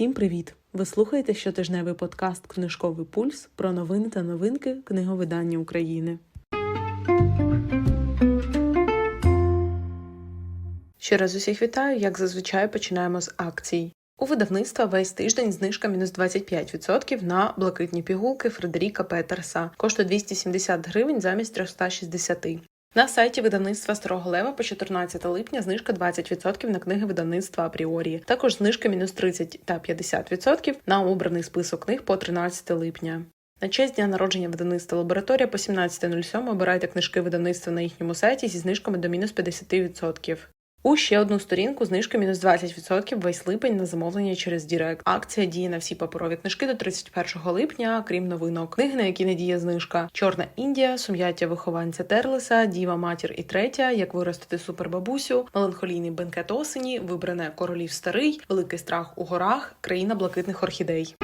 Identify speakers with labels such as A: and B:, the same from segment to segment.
A: Всім привіт! Ви слухаєте щотижневий подкаст Книжковий пульс про новини та новинки книговидання України. Ще раз усіх вітаю, як зазвичай починаємо з акцій. У видавництва весь тиждень знижка мінус 25% на блакитні пігулки Фредеріка Петерса. Коштує 270 гривень замість 360. На сайті видавництва Старого Лева по 14 липня знижка 20% на книги видавництва Апріорі. Також знижка мінус 30 та 50% на обраний список книг по 13 липня. На честь дня народження видавництва лабораторія по 17.07 обирайте книжки видавництва на їхньому сайті зі знижками до мінус 50%. У ще одну сторінку знижка мінус 20% весь липень на замовлення через Дірект. Акція діє на всі паперові книжки до 31 липня, крім новинок. Книги, на які не діє знижка: Чорна Індія, Сум'яття вихованця Терлеса, Діва Матір і третя, Як виростити супербабусю, Меланхолійний бенкет осені, Вибране королів старий, Великий страх у горах, Країна блакитних орхідей.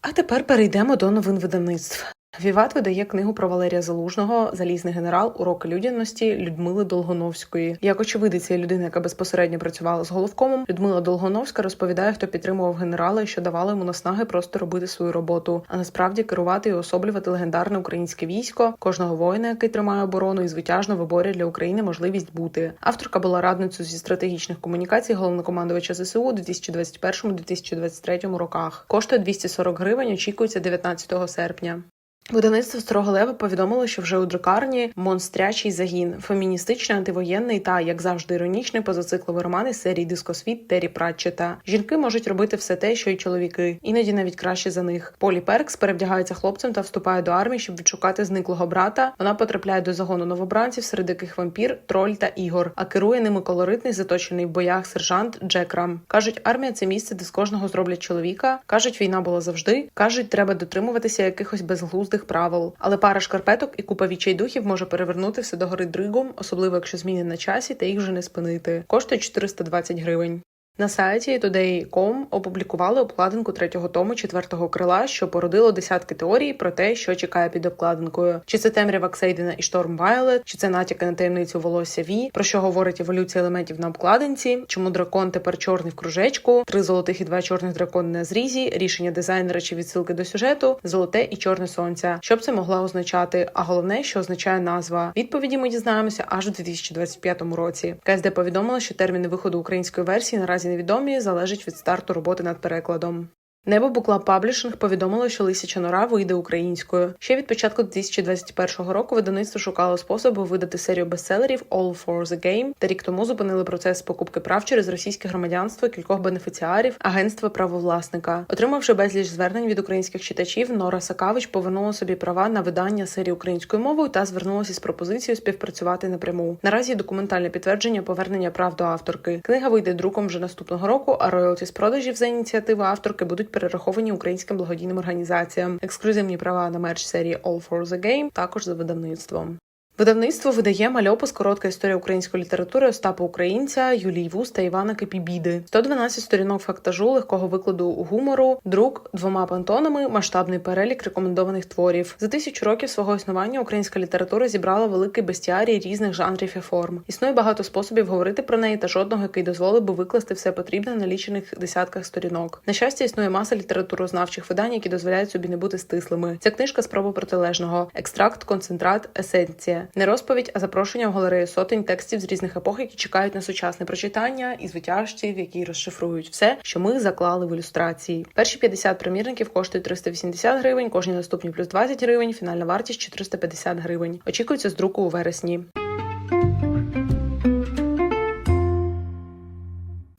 A: А тепер перейдемо до новин видавництв. Віват видає книгу про Валерія Залужного Залізний генерал уроки людяності Людмили Долгоновської. Як очевидиця людина, яка безпосередньо працювала з головкомом, Людмила Долгоновська розповідає, хто підтримував генерала і що давало йому наснаги просто робити свою роботу, а насправді керувати і особлювати легендарне українське військо, кожного воїна, який тримає оборону і звитяжно виборює для України можливість бути. Авторка була радницею зі стратегічних комунікацій головнокомандувача ЗСУ у 2021-2023 роках. Коштує 240 гривень. Очікується 19 серпня. Видавництво Старого Лева повідомило, що вже у друкарні монстрячий загін, феміністичний, антивоєнний та, як завжди, іронічний позацикловий роман із серії Дискосвіт Террі Пратчета. Жінки можуть робити все те, що й чоловіки, іноді навіть краще за них. Полі Перкс перевдягається хлопцем та вступає до армії, щоб відшукати зниклого брата. Вона потрапляє до загону новобранців, серед яких вампір, троль та ігор. А керує ними колоритний, заточений в боях сержант Джек Рам. кажуть, армія це місце, де з кожного зроблять чоловіка. кажуть, війна була завжди. кажуть, треба дотримуватися якихось безглуздих правил. Але пара шкарпеток і купа відчайдухів може перевернути все до гори дригом, особливо якщо зміни на часі та їх вже не спинити. Коштує 420 гривень. На сайті Today.com опублікували обкладинку третього тому четвертого крила, що породило десятки теорій про те, що чекає під обкладинкою. Чи це темрява Ксейдена і Шторм Вайлет, чи це натяки на таємницю волосся Ві, про що говорить еволюція елементів на обкладинці, чому дракон тепер чорний в кружечку, три золотих і два чорних дракони на зрізі, рішення дизайнера чи відсилки до сюжету, золоте і чорне сонця. Що б це могло означати? А головне, що означає назва. Відповіді ми дізнаємося аж у 2025 році. КСД повідомила, що терміни виходу української версії наразі невідомі, залежить від старту роботи над перекладом. Небо Букла Паблішинг повідомило, що Лисяча нора вийде українською. Ще від початку 2021 року видавництво шукало способу видати серію бестселерів All for the Game, та рік тому зупинили процес покупки прав через російське громадянство кількох бенефіціарів агентства правовласника. Отримавши безліч звернень від українських читачів, Нора Сакавич повернула собі права на видання серії українською мовою та звернулася з пропозицією співпрацювати напряму. Наразі документальне підтвердження повернення прав до авторки. Книга вийде друком вже наступного року, а роялті з продажів за ініціативи авторки будуть перераховані українським благодійним організаціям. Ексклюзивні права на мерч серії All for the Game також за видавництвом. Видавництво видає мальопис коротка історія української літератури Остапа Українця, Юлії Вус та Івана Капібіди. 112 сторінок фактажу, легкого викладу гумору, друк двома пантонами, масштабний перелік рекомендованих творів. За тисячу років свого існування українська література зібрала великий бестіарій різних жанрів і форм. Існує багато способів говорити про неї та жодного, який дозволив би викласти все потрібне на лічених десятках сторінок. На щастя, існує маса літературознавчих видань, які дозволяють собі не бути стислими. Ця книжка спроба протилежного: екстракт, концентрат, есенція. Не розповідь, а запрошення в галерею сотень текстів з різних епох, які чекають на сучасне прочитання, і звитяжців, які розшифрують все, що ми заклали в ілюстрації. Перші 50 примірників коштують 380 гривень, кожні наступні плюс 20 гривень, фінальна вартість 450 гривень. Очікується з друку у вересні.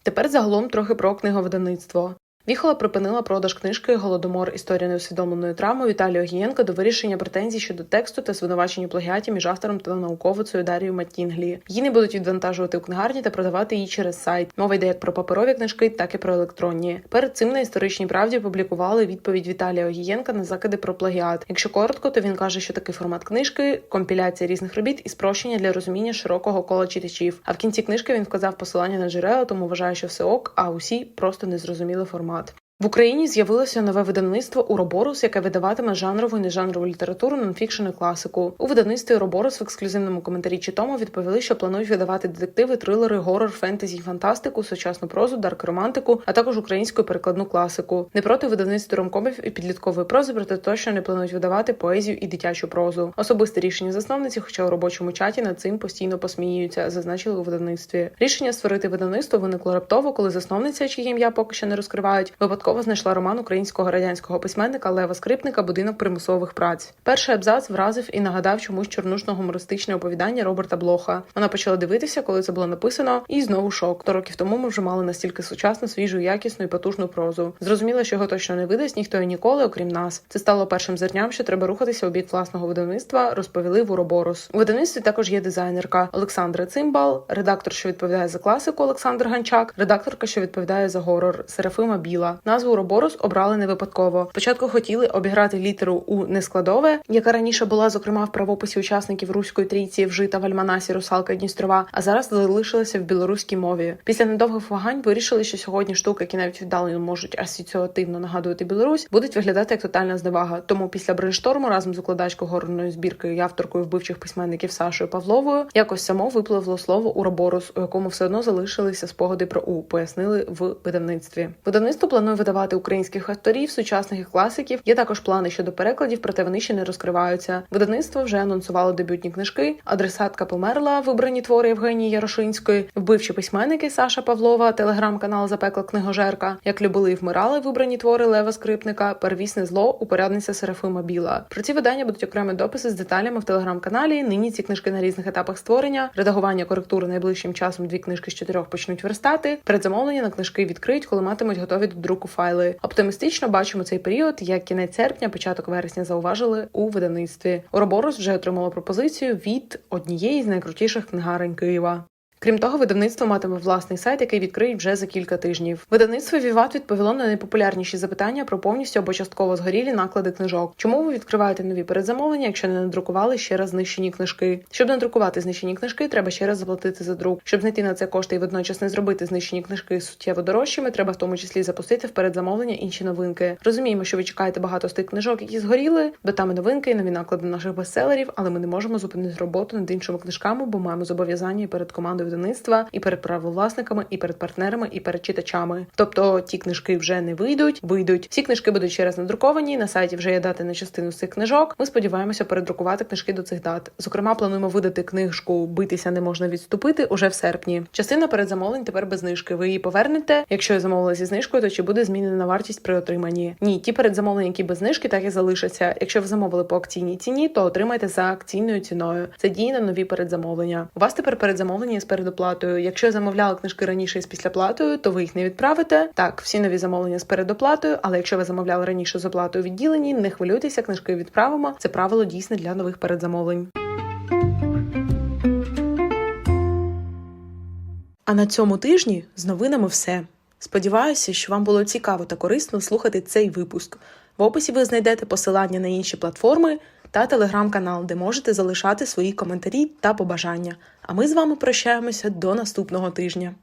A: Тепер загалом трохи про книговидавництво. Віхола припинила продаж книжки Голодомор історія неусвідомленої травми Віталія Огієнка до вирішення претензій щодо тексту та звинувачення плагіаті між автором та науковицею Дарією Маттінглі. Її не будуть відвантажувати у книгарні та продавати її через сайт. Мова йде як про паперові книжки, так і про електронні. Перед цим на історичній правді публікували відповідь Віталія Огієнка на закиди про плагіат. Якщо коротко, то він каже, що такий формат книжки компіляція різних робіт і спрощення для розуміння широкого кола читачів. А в кінці книжки він вказав посилання на джерела, тому вважає, що все ок, а усі просто не зрозуміли формат. not В Україні з'явилося нове видавництво Уроборус, яке видаватиме жанрову і нежанрову літературу, нонфікшн і класику. У видавництві Уроборус в ексклюзивному коментарі чи тому відповіли, що планують видавати детективи, трилери, горор, фентезі, фантастику, сучасну прозу, дарк романтику, а також українську перекладну класику. Не проти видавництва ромкомів і підліткової прози, проте точно не планують видавати поезію і дитячу прозу. Особисте рішення засновниці, хоча у робочому чаті над цим постійно посміюються, зазначили у видавництві. Рішення створити видавництво виникло раптово, коли засновниця, чиє ім'я поки що не розкривають, випадково знайшла роман українського радянського письменника Лева Скрипника Будинок примусових праць. Перший абзац вразив і нагадав чомусь чорнушно-гумористичне оповідання Роберта Блоха. Вона почала дивитися, коли це було написано, і знову шок. То років тому ми вже мали настільки сучасну, свіжу, якісну і потужну прозу. Зрозуміло, що його точно не видасть ніхто і ніколи, окрім нас. Це стало першим зерням, що треба рухатися у бік власного видавництва, розповіли в Уроборос. У видавництві також є дизайнерка Олександра Цимбал, редактор, що відповідає за класику Олександр Ганчак, редакторка, що відповідає за горор Серафима Біла. Назву Уроборос обрали не випадково. Спочатку хотіли обіграти літеру у нескладове, яка раніше була зокрема в правописі учасників руської трійці вжита в альманасі Русалка Дністрова, а зараз залишилася в білоруській мові. Після недовгих вагань вирішили, що сьогодні штуки, які навіть віддалено можуть асоціативно нагадувати Білорусь, будуть виглядати як тотальна зневага. Тому після брейншторму разом з укладачкою горної збірки і авторкою вбивчих письменників Сашою Павловою якось само випливло слово Уроборос, у якому все одно залишилися спогади про у пояснили в видавництві. Видавництво планує видавати українських авторів, сучасних і класиків. Є також плани щодо перекладів, проте вони ще не розкриваються. Видавництво вже анонсувало дебютні книжки. Адресатка померла, вибрані твори Євгенії Ярошинської, вбивчі письменники Саша Павлова, телеграм-канал Запекла книгожерка, як любили і вмирали вибрані твори Лева Скрипника, первісне зло, упорядниця Серафима Біла. Про ці видання будуть окремі дописи з деталями в телеграм-каналі. Нині ці книжки на різних етапах створення, редагування коректури найближчим часом дві книжки з чотирьох почнуть верстати. Передзамовлення на книжки відкриють, коли матимуть готові до друку файли. Оптимістично бачимо цей період, як кінець серпня, початок вересня зауважили у видавництві. Уроборос вже отримала пропозицію від однієї з найкрутіших книгарень Києва. Крім того, видавництво матиме власний сайт, який відкриють вже за кілька тижнів. Видавництво Віват відповіло на найпопулярніші запитання про повністю або частково згорілі наклади книжок. Чому ви відкриваєте нові передзамовлення, якщо не надрукували ще раз знищені книжки? Щоб надрукувати знищені книжки, треба ще раз заплатити за друк. Щоб знайти на це кошти і водночас не зробити знищені книжки суттєво дорожчими, треба в тому числі запустити в передзамовлення інші новинки. Розуміємо, що ви чекаєте багато з тих книжок, які згоріли, бо там і новинки, і нові наклади наших бестселерів, але ми не можемо зупинити роботу над іншими книжками, бо маємо зобов'язання перед командою видавництва, і перед правовласниками, і перед партнерами, і перед читачами. Тобто ті книжки вже не вийдуть, вийдуть. Всі книжки будуть ще раз надруковані. На сайті вже є дати на частину цих книжок. Ми сподіваємося передрукувати книжки до цих дат. Зокрема, плануємо видати книжку Битися не можна відступити уже в серпні. Частина передзамовлень тепер без знижки. Ви її повернете. Якщо я замовила зі знижкою, то чи буде змінена вартість при отриманні? Ні, ті передзамовлення, які без знижки, так і залишаться. Якщо ви замовили по акційній ціні, то отримайте за акційною ціною. Це діє на нові передзамовлення. У вас тепер передзамовлення з передоплатою. Якщо замовляли книжки раніше з післяплатою, то ви їх не відправите. Так, всі нові замовлення з передоплатою, але якщо ви замовляли раніше з оплатою відділені, не хвилюйтеся, книжки відправимо. Це правило дійсне для нових передзамовлень. А на цьому тижні з новинами все. Сподіваюся, що вам було цікаво та корисно слухати цей випуск. В описі ви знайдете посилання на інші платформи та телеграм-канал, де можете залишати свої коментарі та побажання. А ми з вами прощаємося до наступного тижня.